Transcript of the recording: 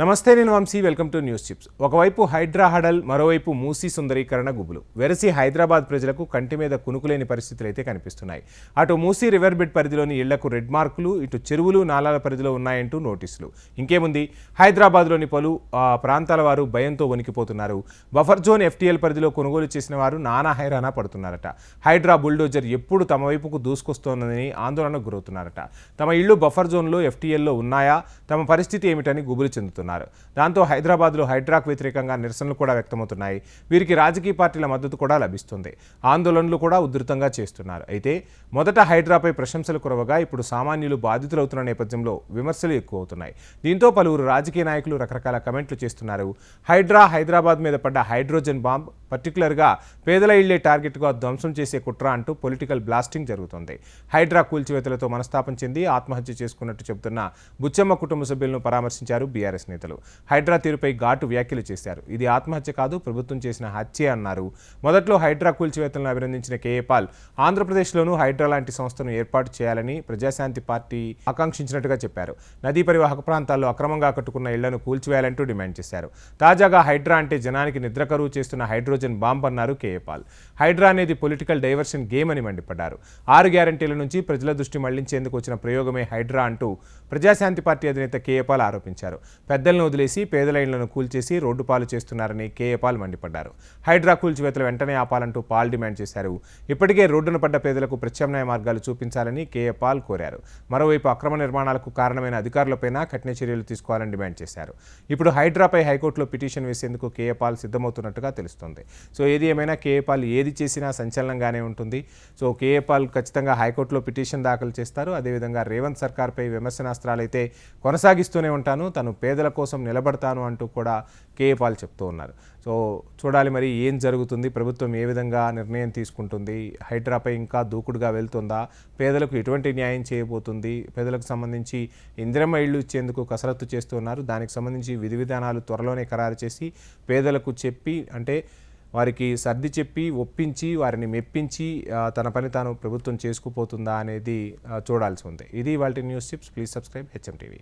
నమస్తే నేను Vamshi. Welcome to news chips. ఒకవైపు హైడ్రా హడల్ మరోవైపు మూసీ సుందరీకరణ గుబులు. వెరసి హైదరాబాద్ ప్రజలకు కంటి మీద కునుకులేని పరిస్థితులు అయితే కనిపిస్తున్నాయి. అటు మూసీ రివర్ బెడ్ పరిధిలోని ఇళ్ళకు రెడ్ మార్కులు ఇటు చెరువులు నాలాల పరిధిలో ఉన్నాయంటూ నోటీసులు. ఇంకేముంది? హైదరాబాద్లోని పలు ప్రాంతాల వారు భయంతో వణికిపోతున్నారు. బఫర్ జోన్ ఎఫ్టీఎల్ పరిధిలో కొనుగోలు చేసిన వారు నానా హైరానా పడుతున్నారట. హైడ్రా బుల్డోజర్ ఎప్పుడు తమ వైపుకు దూసుకొస్తోందని ఆందోళనకు గురవుతున్నారట. తమ ఇళ్ళు బఫర్ జోన్లో ఎఫ్టీఎల్లో ఉన్నాయా? తమ పరిస్థితి ఏమిటని గుబులు చెందుతున్నారు. దాంతో హైదరాబాద్లో హైడ్రాకు వ్యతిరేకంగా నిరసనలు కూడా వ్యక్తమవుతున్నాయి. వీరికి రాజకీయ పార్టీల మద్దతు కూడా లభిస్తుంది. ఆందోళనలు కూడా ఉధృతంగా చేస్తున్నారు. అయితే మొదట హైడ్రాపై ప్రశంసలు కురవగా ఇప్పుడు సామాన్యులు బాధితులవుతున్న నేపథ్యంలో విమర్శలు ఎక్కువ అవుతున్నాయి దీంతో పలువురు రాజకీయ నాయకులు రకరకాల కమెంట్లు చేస్తున్నారు. హైడ్రా హైదరాబాద్ మీద పడ్డ హైడ్రోజన్ బాంబ్ పర్టికులర్గా పేదల ఇళ్ళే టార్గెట్గా ధ్వంసం చేసే కుట్ర అంటూ పొలిటికల్ బ్లాస్టింగ్ జరుగుతోంది. హైడ్రా కూల్చివేతలతో మనస్తాపం చెంది ఆత్మహత్య చేసుకున్నట్టు చెబుతున్న బుచ్చమ్మ కుటుంబ సభ్యులను పరామర్శించారు బీఆర్ఎస్ నేతలు. హైడ్రా తీరుపై ఘాటు వ్యాఖ్యలు చేశారు. ఇది ఆత్మహత్య కాదు ప్రభుత్వం చేసిన హత్యే అన్నారు. మొదట్లో హైడ్రా కూల్చివేతలను అభినందించిన కేఏ పాల్ ఆంధ్రప్రదేశ్లోనూ హైడ్రా లాంటి సంస్థను ఏర్పాటు చేయాలని ప్రజాశాంతి పార్టీ ఆకాంక్షించినట్టుగా చెప్పారు. నదీ పరివాహక ప్రాంతాల్లో అక్రమంగా కట్టుకున్న ఇళ్ళను కూల్చివేయాలంటూ డిమాండ్ చేశారు. తాజాగా హైడ్రా అంటే జనానికి నిద్ర కరువు చేస్తున్న హైడ్రోజన్ బాంబ్ అన్నారు కేఏపాల్. హైడ్రా అనేది పొలిటికల్ డైవర్షన్ గేమ్ అని మండిపడ్డారు. ఆరు గ్యారంటీల నుంచి ప్రజల దృష్టి మళ్ళించేందుకు వచ్చిన ప్రయోగమే హైడ్రా అంటూ ప్రజాశాంతి పార్టీ అధినేత కేఏపాల్ ఆరోపించారు. పెద్దలను వదిలేసి పేదల ఇళ్ళను కూల్చేసి రోడ్డు పాలు చేస్తున్నారని కేఏపాల్ మండిపడ్డారు. హైడ్రా కూల్చివేతలు వెంటనే ఆపాలంటూ పాల్ డిమాండ్ చేశారు. ఇప్పటికే రోడ్డున పడ్డ పేదలకు ప్రత్యామ్నాయ మార్గాలు చూపించాలని కేఏ పాల్ కోరారు. మరోవైపు అక్రమ నిర్మాణాలకు కారణమైన అధికారులపైన కఠిన చర్యలు తీసుకోవాలని డిమాండ్ చేశారు. ఇప్పుడు హైడ్రాపై హైకోర్టులో పిటిషన్ వేసేందుకు కేఏ పాల్ సిద్ధమవుతున్నట్టుగా తెలుస్తోంది. సో ఏది ఏమైనా కేఏ పాల్ ఏది చేసినా సంచలనంగానే ఉంటుంది. సో కేఏ పాల్ ఖచ్చితంగా హైకోర్టులో పిటిషన్ దాఖలు చేస్తారు. అదేవిధంగా రేవంత్ సర్కార్పై విమర్శనాస్త్రాలైతే కొనసాగిస్తూనే ఉంటాను. తను పేదల కోసం నిలబడతాను అంటూ కూడా కేఏ పాల్ చెప్తూ ఉన్నారు. సో చూడాలి మరి ఏం జరుగుతుంది? ప్రభుత్వం ఏ విధంగా నిర్ణయం తీసుకుంటుంది? హైడ్రాపై ఇంకా దూకుడుగా వెళ్తుందా? పేదలకు ఎటువంటి న్యాయం చేయబోతుంది? పేదలకు సంబంధించి ఇందిరమ్మ ఇళ్ళు ఇచ్చేందుకు కసరత్తు చేస్తున్నారు దానికి సంబంధించి విధి విధానాలు త్వరలోనే ఖరారు చేసి పేదలకు చెప్పి అంటే వారికి సర్ది చెప్పి ఒప్పించి వారిని మెప్పించి తన పని తాను ప్రభుత్వం చేసుకుపోతుందా అనేది చూడాల్సి ఉంది. ఇది వాళ్ళ news tips. Please subscribe HM TV.